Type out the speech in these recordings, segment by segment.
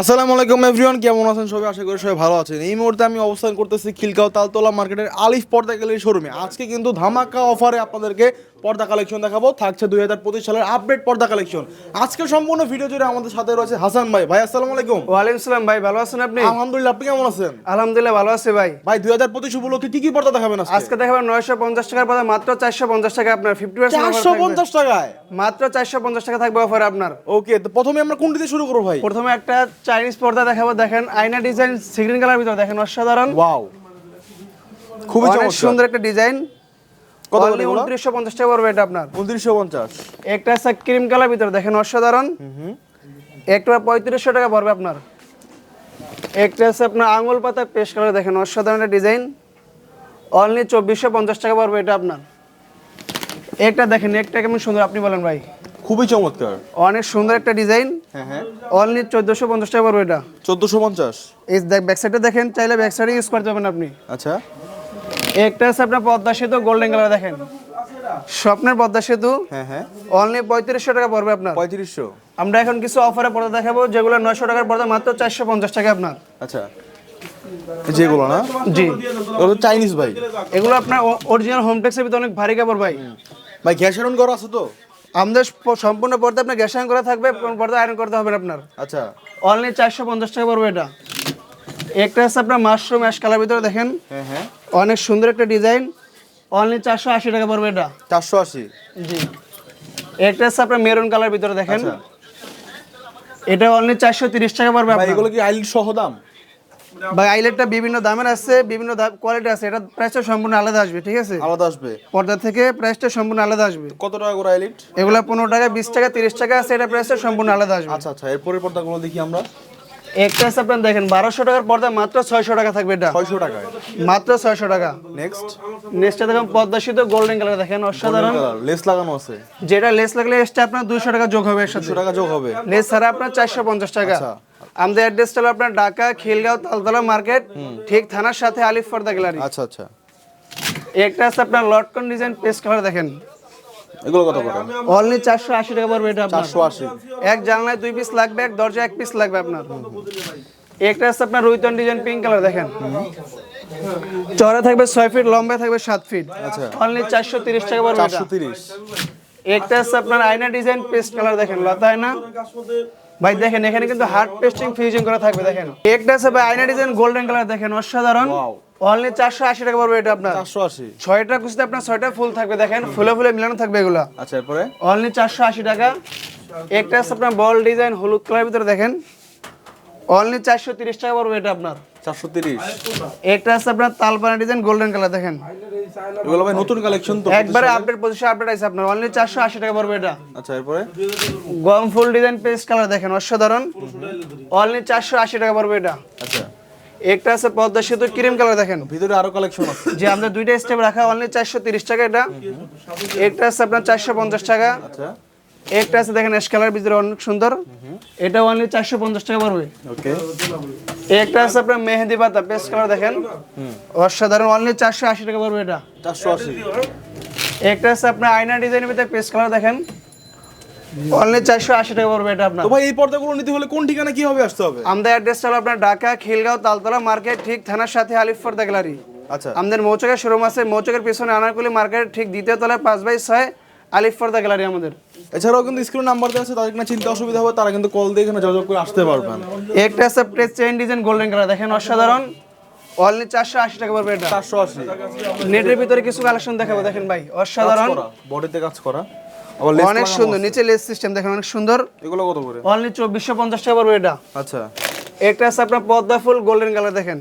আসসালামু আলাইকুম এভরিওয়ান, কেমন আছেন সবাই? আশা করি সবাই ভালো আছেন। এই মুহূর্তে আমি অবস্থান করতেছি খিলকাও তালতলা মার্কেটের আলিফ পর্দা গ্যালারি শোরুমে। আজকে কিন্তু ধামাকা অফারে আপনাদেরকে পর্দা কালেকশন দেখাবো। থাকছে দুই হাজার পঁচিশ সালের আপডেট পর্দা কালেকশন। আজকে সম্পূর্ণ ভিডিও জুড়ে আমাদের সাথে রয়েছে হাসান ভাই। ভাই আসসালামু আলাইকুম। ওয়ালাইকুম সালাম ভাই ভালো আছেন আপনি? আলহামদুলিল্লাহ আপনি কেমন আছেন? আলহামদুলিল্লাহ ভালো আছে ভাই। ভাই দুই হাজার পঁচিশ উপলক্ষে কি কি পর্দা দেখাবেন আজকে? দেখাবেন নয়শো পঞ্চাশ টাকার পরে মাত্র চারশো পঞ্চাশ টাকা আপনার ফিফটি চারশো পঞ্চাশ টাকায়? মাত্র চারশো পঞ্চাশ টাকা থাকবে অফার আপনার। ওকে তো প্রথমে আমরা কোনটি দিয়ে শুরু করব ভাই? প্রথমে একটা চাইনিজ পর্দা দেখাবো দেখেন আয়না ডিজাইন সিগ্রিন কালার ভিতরে দেখেন অসাধারণ। ওয়াও খুবই সুন্দর একটা ডিজাইন কত? উনত্রিশশো পঞ্চাশ টাকা পড়বে এটা আপনার। উনত্রিশশো পঞ্চাশ। একটা আছে ক্রিম কালার ভিতরে দেখেন অসাধারণ। হুম একটা পঁয়ত্রিশশো টাকা পড়বে আপনার। একটা আছে আপনার আঙুল পাতা পেস্ট কালার দেখেন অসাধারণ একটা ডিজাইন অনলি চব্বিশশো পঞ্চাশ টাকা পড়বে এটা আপনার। একটা দেখেন একটা কেমন সুন্দর আপনি বলেন ভাই। খুবই চমৎকার। অনেক সুন্দর একটা ডিজাইন হ্যাঁ হ্যাঁ। অনলি চোদ্দোশো পঞ্চাশ টাকা পড়বে এটা। চোদ্দোশো পঞ্চাশ। এই দেখ ব্যাক সাইডে দেখেন চাইলে ব্যাক সাইডে ইউজ করতে পারবেন আপনি। আচ্ছা। একটা আছে আপনার পদ্মা সেতু গোল্ডেন কালার দেখেন। স্বপ্নের পদ্মা সেতু। হ্যাঁ হ্যাঁ। অনলি পঁয়ত্রিশশো টাকা পড়বে আপনার। পঁয়ত্রিশশো। আমরা এখন কিছু অফারে পর্দা দেখাবো যেগুলো নয়শো টাকার পর্দা মাত্র চারশো পঞ্চাশ টাকা আপনার। আচ্ছা। যেগুলো না? জি। ওগুলো চাইনিজ ভাই। এগুলো আপনার অরিজিনাল হোম টেক্সের ভিতরে অনেক ভারী কাপড় ভাই। ভাই গ্যাস আয়রন করা আছে তো? আমাদের সম্পূর্ণ পর্দা আপনার গ্যাস আয়রন করা থাকবে পর্দা আয়রন করতে হবে আপনার। আচ্ছা। অনলি চারশো পঞ্চাশ টাকা পড়বে এটা। একটা আছে আপনার মাশরুম অ্যাশ কালার ভিতরে দেখেন। হ্যাঁ হ্যাঁ। অনেক সুন্দর একটা ডিজাইন। অনলি চারশো আশি টাকা পড়বে এটা। চারশো আশি। জি। একটা আছে আপনার মেরুন কালার ভিতরে দেখেন। আচ্ছা। এটা অনলি চারশো তিরিশ টাকা পড়বে এগুলো কি আইলিট সহ দাম? ভাই আইলেটটা বিভিন্ন দামের আছে বিভিন্ন কোয়ালিটি আছে। এটা প্রাইসটা সম্পূর্ণ আলাদা আসবে ঠিক আছে? আলাদা আসবে। পর্দা থেকে প্রাইসটা সম্পূর্ণ আলাদা আসবে। কত টাকা করে আইলিট এগুলা পনেরো টাকা বিশ টাকা তিরিশ টাকা আছে এটা প্রাইসটা সম্পূর্ণ আলাদা আসবে। আচ্ছা আচ্ছা এরপরের পর্দাগুলো দেখি আমরা। একটা আছে আপনার দেখেন বারোশো টাকার পর্দা মাত্র ছয়শো টাকা থাকবে এটা। ছয়শো টাকায়। মাত্র ছয়শো টাকা। নেক্সট নেক্সটটা দেখেন পদ্মা শীত গোল্ডেন কালার দেখেন অসাধারণ। লেস লাগানো আছে। যেটা লেস লাগলে এক্সট্রা আপনার দুশো টাকা যোগ হবে দুশো টাকা যোগ হবে। লেস ছাড়া আপনার চারশো পঞ্চাশ টাকা। আচ্ছা। আমাদের অ্যাড্রেসটা হলো আপনার ঢাকা খিলগাঁও তালতলা মার্কেট ঠিক থানার সাথে আলিফ পর্দা গ্যালারি। আচ্ছা আচ্ছা। একটা আছে আপনার লটকন ডিজাইন পেস্ট কালার দেখেন। এগুলো কত করে? অনলি চারশো আশি টাকা পড়বে এটা আপনার। চারশো আশি। এক জানলায় দুই পিস লাগবে এক এক পিস লাগবে আপনার। একটা আছে আপনার রুইতন ডিজাইন পিঙ্ক কালার দেখেন। চড়া থাকবে ছয় ফিট লম্বা থাকবে সাত ফিট আচ্ছা। অনলি চারশো তিরিশ টাকা পড়বে এটা। চারশো তিরিশ। একটা আছে আপনার আয়না ডিজাইন পেস্ট কালার দেখেন লতা আয়না। ভাই দেখেন এখানে কিন্তু হার্ড পেস্টিং ফিউজিং করা থাকবে দেখেন। একটা আছে ভাই আয়না ডিজাইন গোল্ডেন কালার দেখেন অসাধারণ. অনলি চারশো আশি টাকা পড়বে এটা আপনার। চারশো আশি। ছয়টা কুচিতে আপনার ছয়টা ফুল থাকবে দেখেন। ফুলে ফুলে মিলানো থাকবে এগুলা। আচ্ছা এরপরে? অনলি চারশো আশি টাকা। একটা আছে আপনার বল ডিজাইন হলুদ কালার ভিতরে দেখেন। অনলি চারশো তিরিশ টাকা পড়বে এটা আপনার। চারশো তিরিশ। একটা আছে আপনার তালপানা ডিজাইন গোল্ডেন কালার দেখেন। এগুলো ভাই নতুন কালেকশন তো? একবারে আপডেট পজিশন আপডেট আছে আপনার। অনলি চারশো আশি টাকা পড়বে এটা। আচ্ছা এরপরে? গম ফুল ডিজাইন পেস্ট কালার দেখেন অসাধারণ। অনলি চারশো আশি টাকা পড়বে এটা। আচ্ছা। একটা আছে পদ্মা সেতু ক্রিম কালার দেখেন। ভিতরে আরও কালেকশন আছে। যে আমাদের দুইটা স্টেপ রাখা অনলি চারশো তিরিশ টাকা এটা। একটা আছে আপনার চারশো পঞ্চাশ টাকা। আচ্ছা। একটা আছে দেখেন এস কালার ভিতরে অনেক সুন্দর। এটা অনলি চারশো পঞ্চাশ টাকা পড়বে। ওকে। একটা আছে আপনার মেহেদি পাতা পেস্ট কালার দেখেন। অসাধারণ অনলি চারশো আশি টাকা পড়বে এটা। চারশো আশি। একটা আছে আপনার আয়না ডিজাইনের ভিতরে পেস্ট কালার দেখেন। অনলি চারশো আশি টাকা পড়বে এটা আপনার। তো ভাই এই পর্দাগুলো নিতে হলে কোন ঠিকানা কীভাবে আসতে হবে? আমাদের অ্যাড্রেসটা হলো আপনার ঢাকা খিলগাঁও তালতলা মার্কেট ঠিক থানার সাথে আলিফর দা গ্যালারি। আচ্ছা। আমাদের মৌচকের শোরুম আছে মৌচকের পিছনে আনারকুলি মার্কেট ঠিক দ্বিতীয় তলায় পাঁচ বাই ছয় আলিফর দা গ্যালারি আমাদের। এছাড়াও কিন্তু স্ক্রিন নাম্বার দেওয়া আছে তাদের কিনা চিন্তা অসুবিধা হবে তারা কিন্তু কল দিয়ে এখানে যোগাযোগ করে আসতে পারবেন। একটা আছে press chain design golden colour দেখেন অসাধারণ। অনলি চারশো আশি টাকা পড়বে এটা। চারশো আশি। নেটের ভিতরে কিছু কালেকশন দেখাবো দেখেন ভাই অসাধারণ। বডিতে কাজ করা। অনেক সুন্দর নিচে লেস সিস্টেম দেখেন অনেক সুন্দর। এগুলো কত করে? অনলি চব্বিশশো পঞ্চাশ টাকা পড়বে এটা। আচ্ছা। একটা আছে আপনার পদ্মা ফুল গোল্ডেন কালার দেখেন।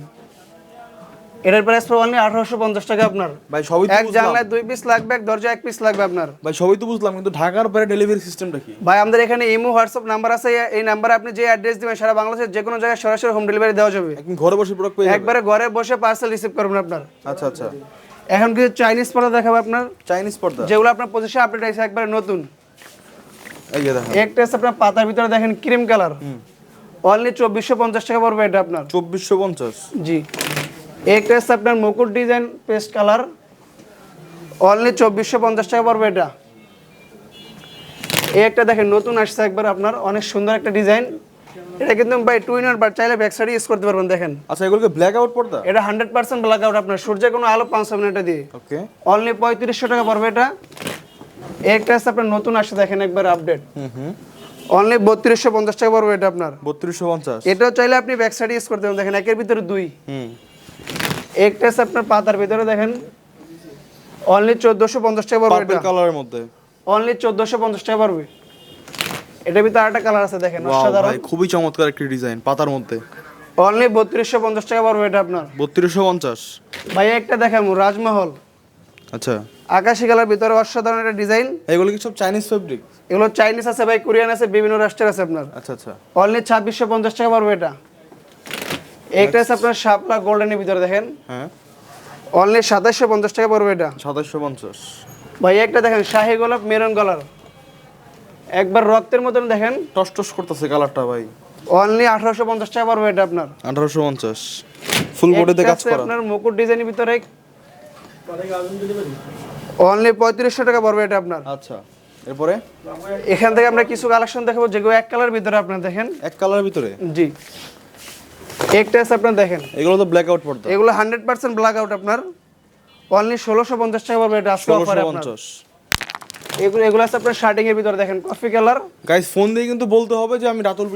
এটার প্রাইস পড়বে অনলি আঠারোশো পঞ্চাশ টাকা আপনার। ভাই সবই তো এক জানলায় দুই পিস লাগবে এক দরজা এক পিস লাগবে আপনার। ভাই সবই তো বুঝলাম কিন্তু ঢাকার পরে ডেলিভারি সিস্টেমটা কি? ভাই আমাদের এখানে ইমো হোয়াটসঅ্যাপ নাম্বার আছে এই নাম্বারে আপনি যে অ্যাড্রেস দিবেন সারা বাংলাদেশের যে কোনো জায়গায় সরাসরি হোম ডেলিভারি দেওয়া যাবে। একদম ঘরে বসে প্রোডাক্ট পেয়ে যাবেন একবারে ঘরে বসে পার্সেল রিসিভ করবেন আপনার। আচ্ছা আচ্ছা। এখন কিছু চাইনিজ পর্দা দেখাবো আপনার। চাইনিজ পর্দা? যেগুলো আপনার পঁচিশে আপডেট আছে একবারে নতুন। এই যে দেখেন। একটা আছে আপনার পাতার ভিতরে দেখেন ক্রিম কালার অনলি চব্বিশশো পঞ্চাশ টাকা পড়বে এটা আপনার। চব্বিশশো পঞ্চাশ? জি। একটা আছে আপনার মুকুট ডিজাইন পেস্ট কালার অনলি চব্বিশশো পঞ্চাশ টাকা পড়বে এটা। এই একটা দেখেন নতুন আসছে একবার আপনার। অনেক সুন্দর একটা ডিজাইন এটা কিন্তু ভাই টু ইন বার চাইলে ব্যাক সাইড ইউজ করতে পারবেন দেখেন। আচ্ছা এগুলোকে ব্ল্যাক আউট পর্দা? এটা হান্ড্রেড পার্সেন্ট ব্ল্যাক আউট আপনার সূর্যের কোনো আলো পাঁচ মিনিট দিয়ে। ওকে অনলি পঁয়ত্রিশশো টাকা পড়বে এটা। একটা আছে আপনার নতুন আসছে দেখেন একবার আপডেট হুম হুম। অনলি বত্রিশশো পঞ্চাশ টাকা পড়বে এটা আপনার। বত্রিশশো পঞ্চাশ। এটাও চাইলে আপনি ব্যাক সাইড ইউজ করতে পারেন দেখেন একের ভিতরে দুই। হুম। একটা আছে আপনার পাতার ভিতরে দেখেন। অনলি চোদ্দোশো পঞ্চাশ টাকা পড়বে পার্পল কালারের মধ্যে। অনলি চোদ্দোশো পঞ্চাশ টাকা পড়বে। এটার ভিতরে আরেকটা কালার আছে দেখেন অসাধারণ। ভাই খুবই চমৎকার একটি ডিজাইন পাতার মধ্যে। অনলি বত্রিশশো পঞ্চাশ টাকা পড়বে এটা আপনার। বত্রিশশো পঞ্চাশ। ভাই একটা দেখাম রাজমহল। আচ্ছা। আকাশি কালার ভিতরে অসাধারণ একটা ডিজাইন এগুলো কি সব চাইনিজ ফেব্রিক এগুলো চাইনিজ আছে ভাই কোরিয়ান আছে বিভিন্ন রাষ্ট্রের আছে আপনার। আচ্ছা আচ্ছা। অনলি ছাব্বিশশো পঞ্চাশ টাকা পড়বে এটা। এইটা আছে আপনার শাপলা গোল্ডেনের ভিতরে দেখেন। হ্যাঁ। অনলি সাতাশশো পঞ্চাশ টাকা পড়বে এটা। সাতাশশো পঞ্চাশ। ভাই একটা দেখেন শাহী গোলাপ মেরুন কালার একবার রক্তের মতন দেখেন। টস টস করতেছে কালারটা ভাই। অনলি আঠারোশো পঞ্চাশ টাকা পড়বে এটা আপনার। আঠারোশো পঞ্চাশ। ফুল বডিতে একটা কাজ করা। আপনার মুকুট ডিজাইনের ভিতরে। অনলি পঁয়ত্রিশশো টাকা পড়বে এটা আপনার। আচ্ছা এরপরে? এখান থেকে আমরা কিছু কালেকশন দেখাবো যেগুলো এক কালার ভিতরে আপনার দেখেন। এক কালারের ভিতরে? জি। একটা আছে আপনার দেখেন। এগুলো তো ব্ল্যাক আউট পর্দা এগুলো হান্ড্রেড পার্সেন্ট ব্ল্যাক আউট আপনার। অনলি ষোলোশো পঞ্চাশ টাকা পড়বে এটা আজকে অফারে আপনার। পঞ্চাশ। এগুলো এগুলো আছে আপনার শার্টিং এর ভিতরে দেখেন কফি কালার গাইস ফোন দিয়ে কিন্তু বলতে হবে যে আমি রাতুল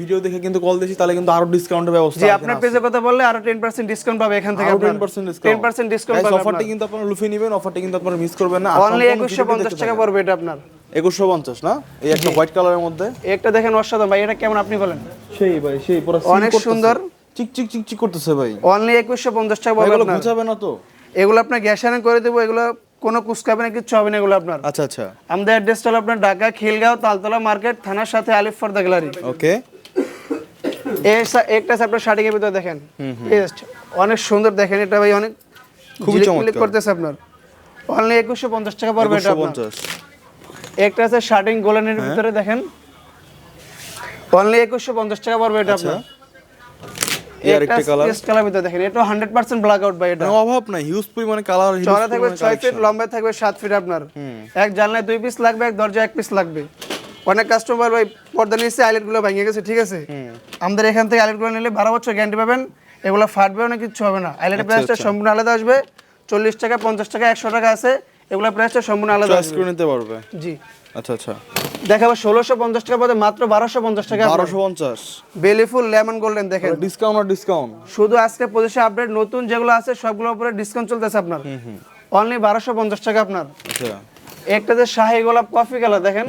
ভিডিও দেখে কিন্তু কল দিয়েছি তাহলে কিন্তু আরও ডিসকাউন্টের ব্যবস্থা আছে। আপনার পেজে কথা বললে আরও টেন পার্সেন্ট ডিসকাউন্ট পাবে এখান থেকে 10% discount ten percent discount guys পাবে অফারটা কিন্তু আপনারা লুফে নেবেন অফারটা কিন্তু আপনারা মিস করবেন না। অনলি একুশশো পঞ্চাশ টাকা পড়বে এটা আপনার। একুশশো পঞ্চাশ না? এই একটা হোয়াইট কালারের মধ্যে? একটা দেখেন অসাধারণ ভাই এটা কেমন আপনি বলেন? সেই ভাই সেই পুরো অনেক সুন্দর। চিক চিক চিক চিক করতেছে ভাই। অনলি একুশশো পঞ্চাশ টাকা ভাই, পড়বে এগুলো না তো। এগুলো আপনার গ্যাস করে দেবো এগুলো কোনো কুচকাবে না কিচ্ছু হবে না এগুলো আপনার। আচ্ছা আচ্ছা। আমাদের অ্যাড্রেসটা হলো আপনার ঢাকা খিলগাঁও তালতলা মার্কেট থানার সাথে আলিফ ফর্দা গ্যালারি। ওকে। একটা আপনার শার্টিংয়ের ভিতরে দেখেন। অনেক সুন্দর দেখেন এটা ভাই অনেক খুবই চমৎকার। করতেছে আপনার। অনলি একুশশো পঞ্চাশ টাকা পড়বে এটা আপনার। পঞ্চাশ। একটা আছে শার্টিং গোলানের। ভিতরে দেখেন। অনলি একুশশো পঞ্চাশ টাকা পড়বে এটা। আপনার। এই আরেকটা কালার কালার ভিতরে দেখেন এটা হান্ড্রেড পার্সেন্ট ব্ল্যাক আউট ভাই এটা। মানে অভাব নাই হিউজ পরিমাণে কালার চড়া থাকবে ছয় ফিট লম্বা থাকবে সাত ফিট আপনার। এক জানলায় দুই পিস লাগবে এক দরজা এক পিস লাগবে। অনেক কাস্টমার ভাই পর্দা ভেঙে গেছে ঠিক আছে? আমাদের এখান থেকে নিলে বারো বছর গ্যারান্টি পাবেন এগুলো ফাটবে না কিছু হবে না। আইলেটের প্রাইসটা সম্পূর্ণ আলাদা আসবে চল্লিশ টাকা পঞ্চাশ টাকা একশো টাকা আছে। এগুলো প্রাইসটা সম্পূর্ণ আলাদা চয়েস করে নিতে পারবে। জি। আচ্ছা আচ্ছা। দেখাবো ষোলোশো পঞ্চাশ টাকা পদে মাত্র বারোশো পঞ্চাশ টাকা। বারোশো পঞ্চাশ। বেলিফুল লেমন গোল্ডেন দেখেন। ডিসকাউন্ট আর ডিসকাউন্ট শুধু আজকে পঁচিশে আপডেট নতুন যেগুলো আছে সবগুলোর উপরে ডিসকাউন্ট চলতেছে আপনার। অনলি বারোশো পঞ্চাশ টাকা আপনার। আচ্ছা। একটা যে শাহী গোলাপ কফি কালার দেখেন।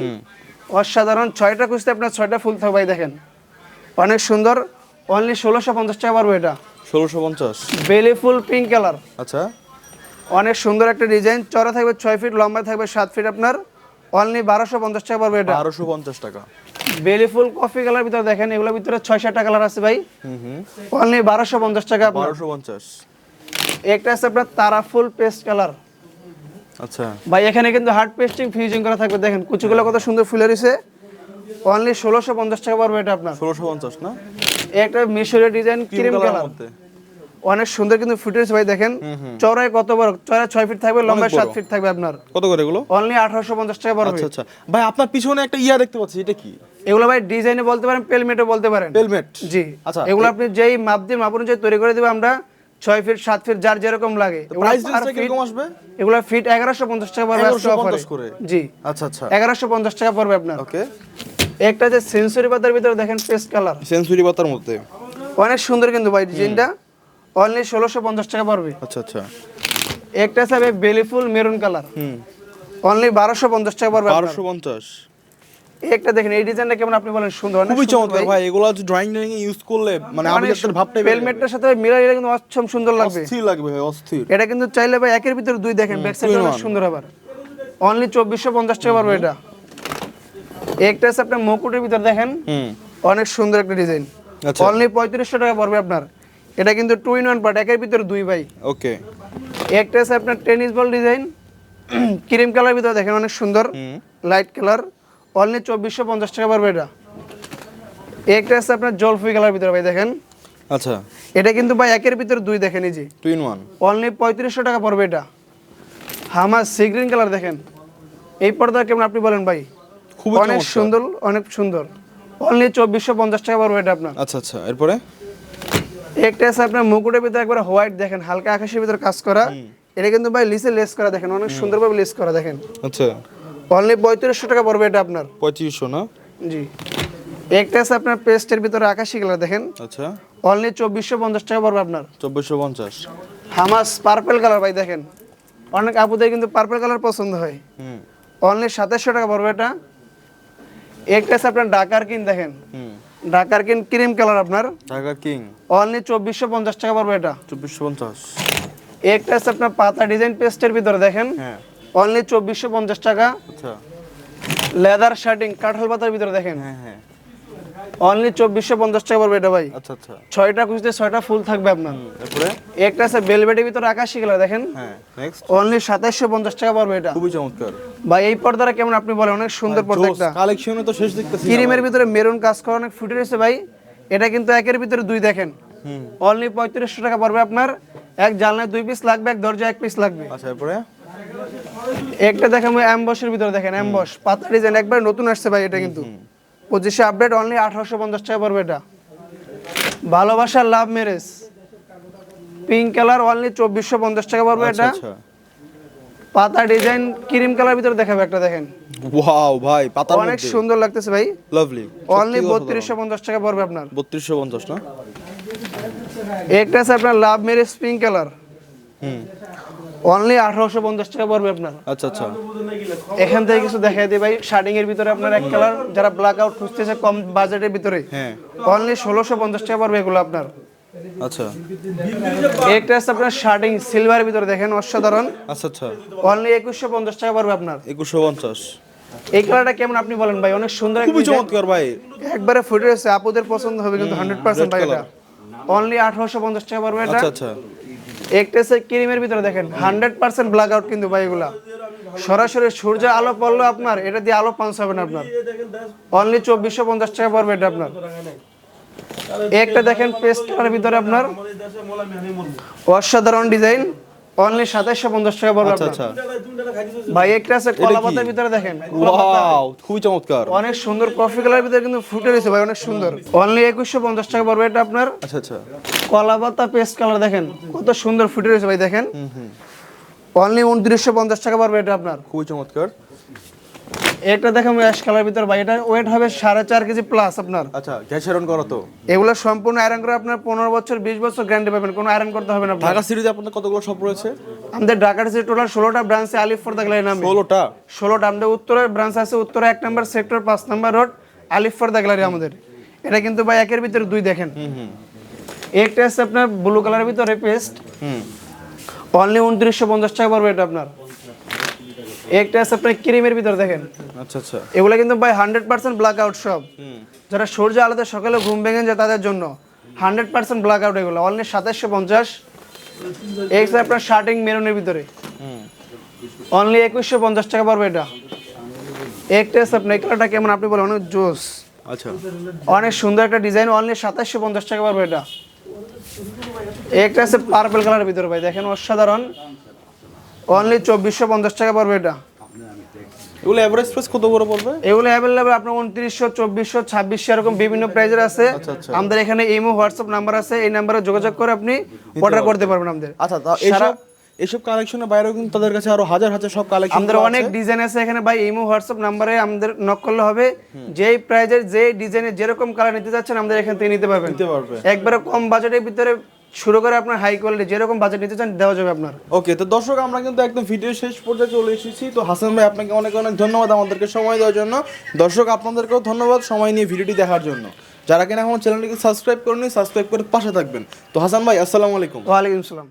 অসাধারণ ছয়টা খুঁজতে আপনার ছয়টা ফুল থাকবে দেখেন। অনেক সুন্দর অনলি ষোলোশো পঞ্চাশ টাকা পারব এটা। ষোলোশো পঞ্চাশ। বেলি ফুল পিঙ্ক কালার আচ্ছা। অনেক সুন্দর একটা ডিজাইন। চড়া থাকবে ছয় ফিট লম্বা থাকবে সাত ফিট আপনার। অনলি বারোশো পঞ্চাশ টাকা পারব এটা। বারোশো পঞ্চাশ টাকা। বেলি ফুল কফি কালার ভিতরে দেখেন এগুলোর ভিতরে ছয় সাতটা কালার আছে ভাই। অনলি বারোশো পঞ্চাশ টাকা বারোশো পঞ্চাশ। একটা আছে আপনার তারা ফুল পেস্ট কালার। আচ্ছা। ভাই এখানে কিন্তু হার্ড পেস্টিং ফিউজিং করা থাকবে। দেখেন কুচিগুলো কত সুন্দর ফুলে রয়েছে। অনলি ষোলোশো পঞ্চাশ টাকা পারব এটা আপনার। ষোলোশো পঞ্চাশ না? একটা মিশরের ডিজাইন ক্রিম ক্রিম কালার। মধ্যে। অনেক সুন্দর কিন্তু ফুটেজ ভাই দেখেন। চড়ায় কত বড়? চড়ায় ছয় ফিট থাকবে লম্বায় বড়। সাত ফিট থাকবে আপনার। কত করে এগুলো? অনলি আঠারোশো পঞ্চাশ টাকা পড়বে আচ্ছা আচ্ছা। ভাই আপনার পিছনে একটা ইয়া দেখতে পাচ্ছি এটা কি? এগুলো ভাই ডিজাইনে বলতে পারেন পেলমেটও বলতে পারেন। হেলমেট জি। আচ্ছা, এগুলো আপনি যেই মাপ দিয়ে মাপ অনুযায়ী তৈরি করে দেবো আমরা ছয় ফিট সাত ফিট যার যেরকম লাগে। আসবে? এগুলো ফিট এগারোশো পঞ্চাশ টাকা পড়বে আজকে 1150 জি। আচ্ছা আচ্ছা। এগারোশো পঞ্চাশ টাকা পড়বে আপনার। ওকে একটা যে সেন্সরি পাতার ভিতরে দেখেন পেস্ট কালার সেঞ্চুরি পাতার মধ্যে। অনেক সুন্দর কিন্তু ভাই ডিজাইনটা অনলি ষোলোশো পঞ্চাশ টাকা পড়বে। আচ্ছা আচ্ছা। একটা আছে বেলিফুল মেরুন কালার। হুম। অনলি বারোশো পঞ্চাশ টাকা পড়বে বারোশো পঞ্চাশ। একটা দেখেন এই ডিজাইনটা কেমন আপনি বলেন সুন্দর অনেক খুবই চমৎকার ভাই? এগুলো ড্রয়িং ড্রয়িং ইউজ করলে মানে আমি একটা ভাবটাই হেলমেটটার সাথে মিলার এটা কিন্তু অসম সুন্দর লাগবে। অস্থির লাগবে ভাই অস্থির। এটা কিন্তু চাইলে ভাই একের ভিতরে দুই দেখেন ব্যাক সাইড অনেক সুন্দর আবার। অনলি চব্বিশশো পঞ্চাশ টাকা পড়বে এটা। একটা আছে আপনার মুকুটের ভিতরে দেখেন অনেক সুন্দর একটা ডিজাইন। আচ্ছা। অনলি পঁয়ত্রিশশো টাকা পড়বে আপনার। এটা কিন্তু টু ইন ওয়ান পার্ট একের ভিতরে দুই ভাই। ওকে একটা আছে আপনার tennis ball design cream colour ভিতরে দেখেন অনেক সুন্দর লাইট কালার অনলি চব্বিশশো পঞ্চাশ টাকা পড়বে এটা। একটা আছে আপনার জলফুই কালার ভিতরে ভাই দেখেন। আচ্ছা। এটা কিন্তু ভাই একের ভিতরে দুই দেখেন এই যে। টু ইন ওয়ান অনলি পঁয়ত্রিশশো টাকা পড়বে এটা। হামার সি গ্রিন কালার দেখেন। এই পর্দা কেমন আপনি বলেন ভাই? খুব অনেক সুন্দর অনেক সুন্দর। অনলি চব্বিশশো পঞ্চাশ টাকা পড়বে এটা আপনার। আচ্ছা আচ্ছা। এরপরে? একটা আছে আপনার মুকুটের ভিতরে একবার হোয়াইট দেখেন হালকা আকাশের ভিতরে কাজ করা। এটা কিন্তু ভাই লিসে লেস করা দেখেন অনেক সুন্দরভাবে লেস করা দেখেন। আচ্ছা। অনলি পঁয়ত্রিশশো টাকা পড়বে এটা আপনার। পঁয়ত্রিশশো না? জি। একটা আছে আপনার পেস্টের ভিতরে আকাশি কালার দেখেন। আচ্ছা। অনলি চব্বিশশো পঞ্চাশ টাকা পড়বে আপনার। চব্বিশশো পঞ্চাশ। হামাস পার্পেল কালার ভাই দেখেন। অনেক আপুদের কিন্তু পার্পেল কালার পছন্দ হয়। হুম। অনলি সাতাশশো টাকা পড়বে এটা। একটা আছে আপনার ডাকার কিন দেখেন। হুম কিং ক্রিম কালার আপনার? ঢাকা কিং। অনলি চব্বিশশো পঞ্চাশ টাকা পড়বে এটা। চব্বিশশো পঞ্চাশ। একটা আছে আপনার পাতা ডিজাইন পেস্টের ভিতরে দেখেন। হ্যাঁ। অনলি চব্বিশশো পঞ্চাশ টাকা। আচ্ছা। লেদার শার্টিং কাঁঠাল পাতার ভিতরে দেখেন। হ্যাঁ হ্যাঁ। অনলি চব্বিশশো পঞ্চাশ টাকা পড়বে এটা ভাই। আচ্ছা আচ্ছা। ছয়টা ছয়টা ফুল থাকবে আপনার। এরপরে? একটা আছে বেলভেটের ভিতরে আকাশি কালার দেখেন। হ্যাঁ অনলি সাতাশশো পঞ্চাশ টাকা পড়বে এটা। খুবই চমৎকার। ভাই এই পর্দাটা কেমন আপনি বলেন অনেক সুন্দর পর্দা একটা কালেকশনে তো শেষ দেখতেছি ক্রিমের। ভিতরে মেরুন কাজ করা অনেক ফুটে রয়েছে ভাই। এটা কিন্তু একের ভিতরে দুই দেখেন। অনলি পঁয়ত্রিশশো টাকা পড়বে আপনার। এক জানলায় দুই পিস লাগবে এক দরজা এক পিস লাগবে। আচ্ছা এরপরে? একটা দেখেন অ্যাম্বসের ভিতরে দেখেন অ্যাম্বস পাতা ডিজাইন একবার নতুন আসছে ভাই এটা কিন্তু। পঁচিশে আপডেট অনলি আঠারোশো পঞ্চাশ টাকা পড়বে এটা। ভালোবাসার love marriage pink colour only চব্বিশশো পঞ্চাশ টাকা পড়বে আচ্ছা এটা। আচ্ছা। পাতা ডিজাইন ক্রিম কালার ভিতরে দেখাবে একটা দেখেন। ওয়াও ভাই পাতার অনেক সুন্দর লাগতেছে ভাই। লাভলি অনলি বত্রিশশো পঞ্চাশ টাকা পড়বে আপনার। বত্রিশশো পঞ্চাশ না? একটা আছে আপনার লাভ ম্যারেজ পিঙ্ক কালার হুম। অনলি আঠারোশো পঞ্চাশ টাকা পড়বে আপনার। আচ্ছা আচ্ছা। এখান থেকে কিছু দেখাই দিই ভাই শার্টিং এর ভিতরে আপনার এক কালার যারা ব্ল্যাক আউট খুঁজতেছে কম বাজেটের ভিতরে হ্যাঁ। অনলি ষোলোশো পঞ্চাশ টাকা পড়বে এগুলো আপনার। আচ্ছা। একটা আছে আপনার শার্টিং সিলভারের ভিতরে দেখেন অসাধারণ। আচ্ছা আচ্ছা। অনলি একুশশো পঞ্চাশ টাকা পড়বে আপনার। একুশশো পঞ্চাশ। এই কালারটা কেমন আপনি বলেন ভাই? অনেক সুন্দর খুবই। চমৎকার ভাই। একবারে ফুটে রয়েছে আপুদের পছন্দ হবে কিন্তু হান্ড্রেড পার্সেন্ট ভাই এটা। অনলি আঠারোশো পঞ্চাশ টাকা পড়বে এটা। আচ্ছা আচ্ছা। একটা সে ক্রিমের ভিতরে দেখেন হান্ড্রেড পার্সেন্ট ব্ল্যাক আউট কিন্তু ভাই এগুলা। সরাসরি সূর্যের আলো পড়ল আপনার, এটা দিয়ে আলো পাঞ্চ হবে না আপনার। অনলি চব্বিশশো পঞ্চাশ টাকা পড়বে এটা আপনার। একটা দেখেন পেস্ট ভিতরে আপনার অসাধারণ ডিজাইন অনলি সাতাশশো পঞ্চাশ টাকা পড়বে আচ্ছা আচ্ছা। ভাই একটা আছে কলা পাতার ভিতরে দেখেন। ওয়াও খুবই চমৎকার। অনেক সুন্দর কফি কালারের ভিতরে কিন্তু ফুটে রয়েছে ভাই অনেক সুন্দর। অনলি একুশশো পঞ্চাশ টাকা পড়বে এটা আপনার। আচ্ছা আচ্ছা। কলা পাতা পেস্ট কালার দেখেন কত সুন্দর ফুটে রয়েছে ভাই দেখেন। অনলি উনত্রিশশো পঞ্চাশ টাকা পড়বে এটা আপনার। খুবই চমৎকার। একটা দেখেন অ্যাশ কালার ভিতর ভাই এটা ওয়েট হবে সাড়ে চার কেজি প্লাস আপনার। আচ্ছা গ্যাস আয়রন করা তো? এগুলো সম্পূর্ণ আয়রন করে আপনার পনেরো বছর বিশ বছর গ্যারান্টি পাবেন কোনো আয়রন করতে হবে না আপনার। ঢাকা সিরিজে আপনাদের কতগুলো শপ রয়েছে? আমাদের ঢাকার যে টোটাল ষোলোটা ব্রাঞ্চে আলিফ ফোর দাগলাই নামে। ষোলোটা? ষোলোটা আমাদের উত্তরের ব্রাঞ্চ আছে উত্তরে এক নম্বর সেক্টর পাঁচ নম্বর রোড আলিফ ফোর দাগলারি আমাদের। এটা কিন্তু ভাই একের ভিতরে দুই দেখেন। একটা আছে আপনার ব্লু কালারের ভিতরে পেস্ট হুম। অনলি উনত্রিশশো পঞ্চাশ টাকা পড়বে এটা আপনার। একটা আছে আপনার ক্রিমের ভিতরে দেখেন। আচ্ছা আচ্ছা। এগুলো কিন্তু ভাই হান্ড্রেড পার্সেন্ট ব্ল্যাক আউট সব যারা সূর্য আলাদা সকালে ঘুম ভেঙে যায় তাদের জন্য হান্ড্রেড পার্সেন্ট ব্ল্যাক আউট এগুলো। অনলি সাতাশশো পঞ্চাশ। হচ্ছে আপনার শার্টিং মেরুনের ভিতরে। হুম। অনলি একুশশো পঞ্চাশ টাকা পড়বে এটা। একটা আছে আপনার কালারটা কেমন আপনি বলেন? অনেক জোস। আচ্ছা। অনেক সুন্দর একটা ডিজাইন অনলি সাতাশশো পঞ্চাশ টাকা পড়বে এটা। একটা আছে পার্পল কালারের ভিতরে ভাই দেখেন অসাধারণ। অনলি চব্বিশশো পঞ্চাশ টাকা পড়বে এটা। এগুলো এভারেজ প্রাইস কত করে পড়বে? এগুলো অ্যাভেলেবেল আপনার উনত্রিশশো চব্বিশশো ছাব্বিশশো এরকম বিভিন্ন প্রাইজের আছে। আচ্ছা, আচ্ছা। আমাদের এখানে ইমো হোয়াটসঅ্যাপ নাম্বার আছে। এই নাম্বারে যোগাযোগ করে আপনি অর্ডার করতে পারবেন আমাদের। আচ্ছা তা এইসব কালেকশনের বাইরেও কিন্তু তাদের কাছে আরও হাজার হাজার সব কালেকশন আমাদের অনেক ডিজাইন আছে এখানে। ভাই ইমো হোয়াটসঅ্যাপ নাম্বারে আমাদের নক করলে হবে। যেই প্রাইজের যে ডিজাইনের যেরকম কালার নিতে চাচ্ছেন আমাদের এখান থেকে নিতে পারবেন। নিতে পারবে। একবারে কম বাজেটের ভিতরে শুরু করে আপনার হাই কোয়ালিটি যেরকম বাজেট নিতে চান দেওয়া যাবে আপনার। ওকে তো দর্শক আমরা কিন্তু একদম ভিডিও শেষ পর্যায়ে চলে এসেছি। তো হাসান ভাই আপনাকে অনেক অনেক ধন্যবাদ আমাদেরকে সময় দেওয়ার জন্য। দর্শক আপনাদেরকেও ধন্যবাদ সময় নিয়ে ভিডিওটি দেখার জন্য। যারা কিনা এখন চ্যানেলটিকে সাবস্ক্রাইব করেনি সাবস্ক্রাইব করে পাশে থাকবেন। তো হাসান ভাই আসসালামু আলাইকুম। ওয়ালাইকুম আসসালাম।